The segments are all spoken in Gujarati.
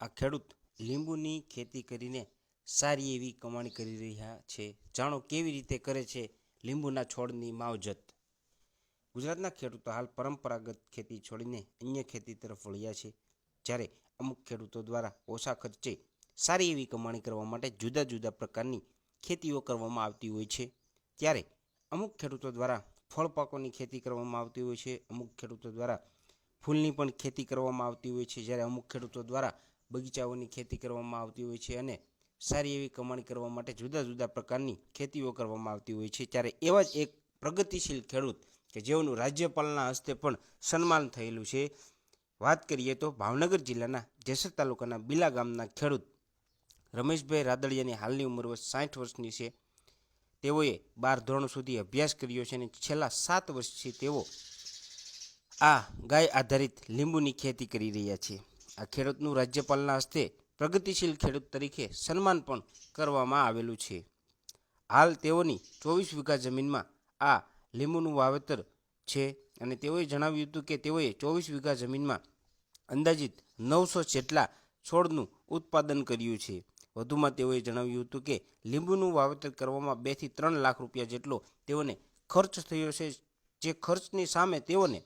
આ ખેડૂત લીંબુની ખેતી કરીને સારી એવી કમાણી કરી રહ્યા છે. જાણો કેવી રીતે કરે છે લીંબુના છોડની માવજત. ગુજરાતના ખેડૂતો હાલ પરંપરાગત ખેતી છોડીને અન્ય ખેતી તરફ વળ્યા છે. જ્યારે અમુક ખેડૂતો દ્વારા ઓછા ખર્ચે સારી એવી કમાણી કરવા માટે જુદા જુદા પ્રકારની ખેતીઓ કરવામાં આવતી હોય છે. ત્યારે અમુક ખેડૂતો દ્વારા ફળ પાકોની ખેતી કરવામાં આવતી હોય છે. અમુક ખેડૂતો દ્વારા ફૂલની પણ ખેતી કરવામાં આવતી હોય છે. જ્યારે અમુક ખેડૂતો દ્વારા બગીચાઓની ખેતી કરવામાં આવતી હોય છે અને સારી એવી કમાણી કરવા માટે જુદા જુદા પ્રકારની ખેતીઓ કરવામાં આવતી હોય છે. ત્યારે એવા જ એક પ્રગતિશીલ ખેડૂત કે જેઓનું રાજ્યપાલના હસ્તે પણ સન્માન થયેલું છે. વાત કરીએ તો ભાવનગર જિલ્લાના જેસર તાલુકાના બિલા ગામના ખેડૂત રમેશભાઈ રાદડિયાની હાલની ઉંમર સાઠ વર્ષની છે. તેઓએ બાર ધોરણ સુધી અભ્યાસ કર્યો છે અને છેલ્લા સાત વર્ષથી તેઓ આ ગાય આધારિત લીંબુની ખેતી કરી રહ્યા છે. આ ખેડૂતનું રાજ્યપાલના હસ્તે પ્રગતિશીલ ખેડૂત તરીકે સન્માન પણ કરવામાં આવેલું છે. હાલ તેઓની ચોવીસ વીઘા જમીનમાં આ લીંબુનું વાવેતર છે અને તેઓએ જણાવ્યું હતું કે તેઓએ ચોવીસ વીઘા જમીનમાં અંદાજિત નવસો જેટલા છોડનું ઉત્પાદન કર્યું છે. વધુમાં તેઓએ જણાવ્યું હતું કે લીંબુનું વાવેતર કરવામાં બેથી ત્રણ લાખ રૂપિયા જેટલો તેઓને ખર્ચ થયો છે. જે ખર્ચની સામે તેઓને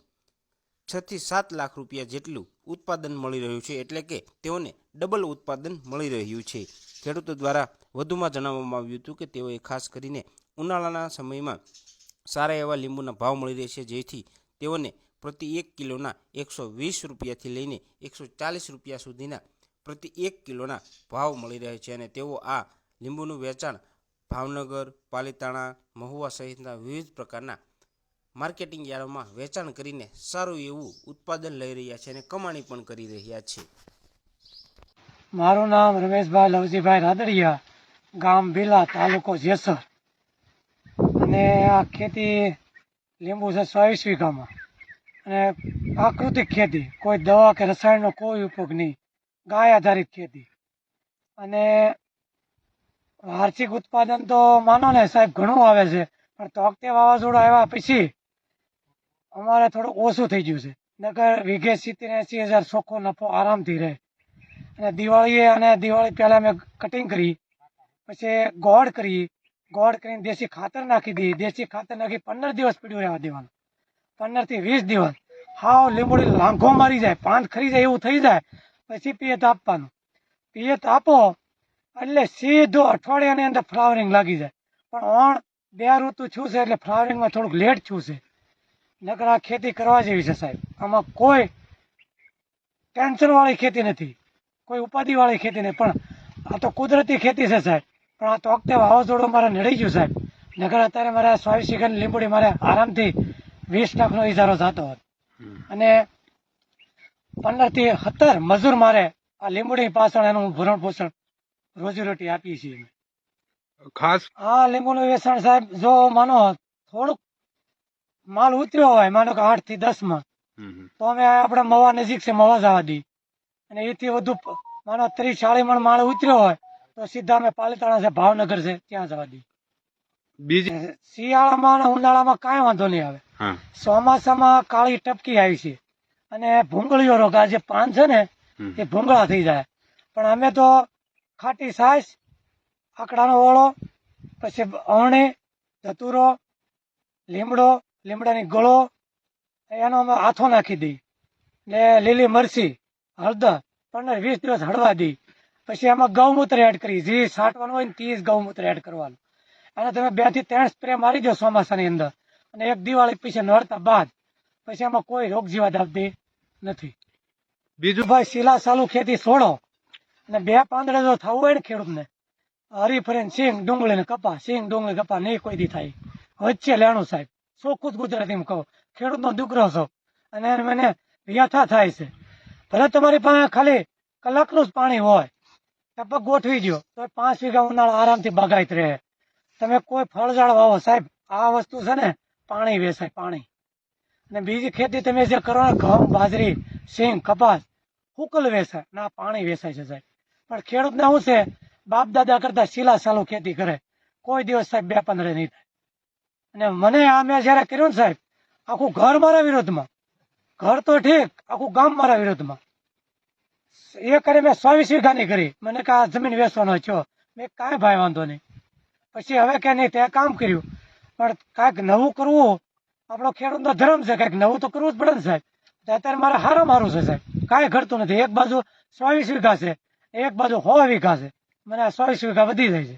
છથી સાત લાખ રૂપિયા જેટલું ઉત્પાદન મળી રહ્યું છે, એટલે કે તેઓને ડબલ ઉત્પાદન મળી રહ્યું છે. ખેડૂતો દ્વારા વધુમાં જણાવવામાં આવ્યું હતું કે તેઓએ ખાસ કરીને ઉનાળાના સમયમાં સારા એવા લીંબુના ભાવ મળી રહેશે જેથી તેઓને પ્રતિ એક કિલોના એકસો વીસ રૂપિયાથી લઈને એકસો ચાલીસ રૂપિયા સુધીના પ્રતિ એક કિલોના ભાવ મળી રહે છે અને તેઓ આ લીંબુનું વેચાણ ભાવનગર, પાલીતાણા, મહુવા સહિતના વિવિધ પ્રકારના માર્કેટિંગ યાર્ડમાં વેચાણ કરીને સારું એવું ઉત્પાદન લઈ રહ્યા છે અને કમાણી પણ કરી રહ્યા છે. મારું નામ રમેશભાઈ લવજીભાઈ રાદડિયા, ગામ ભીલા, તાલુકો જેસર. અને આ ખેતી લીંબુ છે ચોવીસ વીઘામાં. અને પ્રાકૃતિક ખેતી, કોઈ દવા કે રસાયણનો કોઈ ઉપયોગ નહીં, ગાય આધારિત ખેતી. અને વાર્ષિક ઉત્પાદન તો માનો ને સાહેબ ઘણું આવે છે, પણ તોકતે વાવાઝોડું આવ્યા પછી અમારે થોડું ઓછું થઈ ગયું છે. નકર વીઘે સિત્તેર એંસી હજાર ચોખ્ખો નફો આરામથી રહે. અને દિવાળીએ અને દિવાળી પહેલાં અમે કટિંગ કરી, પછી ગોળ કરી, ગોળ કરીને દેશી ખાતર નાખી દીધી દેશી ખાતર નાખી પંદર દિવસ પીડ્યું રહેવા દેવાનું. પંદરથી વીસ દિવસ. હાવ લીંબોડી લાંઘો મારી જાય પાન ખરી જાય એવું થઈ જાય, પછી પિયત આપવાનું. પિયત આપો, એટલે સીધો અઠવાડિયાની અંદર ફ્લાવરિંગ લાગી જાય. પણ ઓણ, બે ઋતુ છું છે એટલે ફ્લાવરિંગમાં થોડુંક લેટ છું છે. નકર આ ખેતી કરવા જેવી છે સાહેબ. આમાં કોઈ ટેન્શનવાળી ખેતી નથી. કોઈ ઉપાધિવાળી ખેતી નહીં. પણ આ તો કુદરતી ખેતી છે સાહેબ. પણ આ તો વખતે વાવાઝોડું મારે નડી ગયું સાહેબ. નગર અત્યારે મારે આ સિગન લીંબડી લીંબોડી મારે આરામથી વીસ લાખનો ઇજારો થતો હતો. અને પંદરથી સત્તર મજૂર મારે આ લીંબડી પાછળ એનું ભરણ પોષણ રોજીરોટી આપીએ છીએ ખાસ આ લીંબુનું વેચાણ સાહેબ જો માનો થોડુંક માલ ઉતર્યો હોય માનો કે આઠથી દસમાં તો અમે આપણે મવા નજીક છે મવા જવા દઈએ અને એથી વધુ માનો ત્રીસ ચાળીસ મણ માળ ઉતર્યો હોય તો સીધા અમે પાલીતાણા છે ભાવનગર છે ત્યાં જવા દઈએ બીજી? શિયાળામાં અને ઉનાળામાં કાંઈ વાંધો નહીં આવે. ચોમાસામાં કાળી ટપકી આવી છે. અને ભૂંગળીઓ રોગ આ જે પાન છે ને એ ભૂંગળા થઈ જાય. પણ અમે તો ખાટી સાસ આકડાનો ઓળો પછી અવણી ધતુરો લીમડો લીમડાની ગળો, એનો અમે હાથો નાખી દઈ ને લીલી મરચી, હળદર, પંદર વીસ દિવસ હળવા દઈ પછી એમાં ગૌમૂત્ર એડ કરી. જે છાંટવાનું હોય ને ત્રીસ ગૌમૂત્ર એડ કરવાનું. અને તમે બેથી ત્રણ સ્પ્રે મારી દો ચોમાસાની અંદર. અને એક દિવાળી પછી નડતા બાદ પછી એમાં કોઈ રોગ જીવાત આવતી નથી. બીજું ભાઈ, શીલા સાલુ ખેતી છોડો. અને બે પાંદડે જો થવું હોય ને ખેડૂતને, હરીફરીને, સિંગ ડુંગળી ને કપા, સિંગ, ડુંગળી, કપા નહીં કોઈ દી થાય. વચ્ચે લેણું સાહેબ. ચોખ્ખું જ ગુજરાતીમાં કહો ખેડૂતનો દીકરો છો અને મને વ્યથા થાય છે. ભલે તમારી પાસે ખાલી કલાકનું જ પાણી હોય, ટપક ગોઠવી દો તો પાંચ વીઘા ઉનાળા આરામથી બગાયત રહે. તમે કોઈ ફળઝાડ વાવો, સાહેબ, આ વસ્તુ છે ને, પાણી વેચાય, પાણી. અને બીજી ખેતી તમે જે કરો ને, ઘઉં, બાજરી, સિંગ, કપાસ હુકલ વેચાય, ના, પાણી વેચાય છે, સાહેબ. પણ ખેડૂતને શું છે, બાપ દાદા કરતા શીલા સાલું ખેતી કરે. કોઈ દિવસ, સાહેબ બે પંદરે નહીં થાય. અને મને આ મેં જયારે કર્યું સાહેબ, આખું ઘર મારા વિરોધમાં ઘર તો ઠીક, આખું ગામ મારા વિરોધમાં એ કરી મેં ચોવીસ વીઘાની કરી. મને કે આ જમીન વેચવાનો છો. મેં કાંઈ ભાઈ વાંધો નહીં. પછી હવે કે નહીં, તે કામ કર્યું. પણ કાંઈક નવું કરવું, આપણો ખેડૂતનો ધર્મ છે, કાંઈક નવું તો કરવું જ પડે ને સાહેબ. અત્યારે મારે હારા મારું છે સાહેબ. કાંઈ ઘટતું નથી. એક બાજુ ચોવીસ વીઘા છે, એક બાજુ સો વીઘા છે. મને આ ચોવીસ વીઘા વધી જાય છે.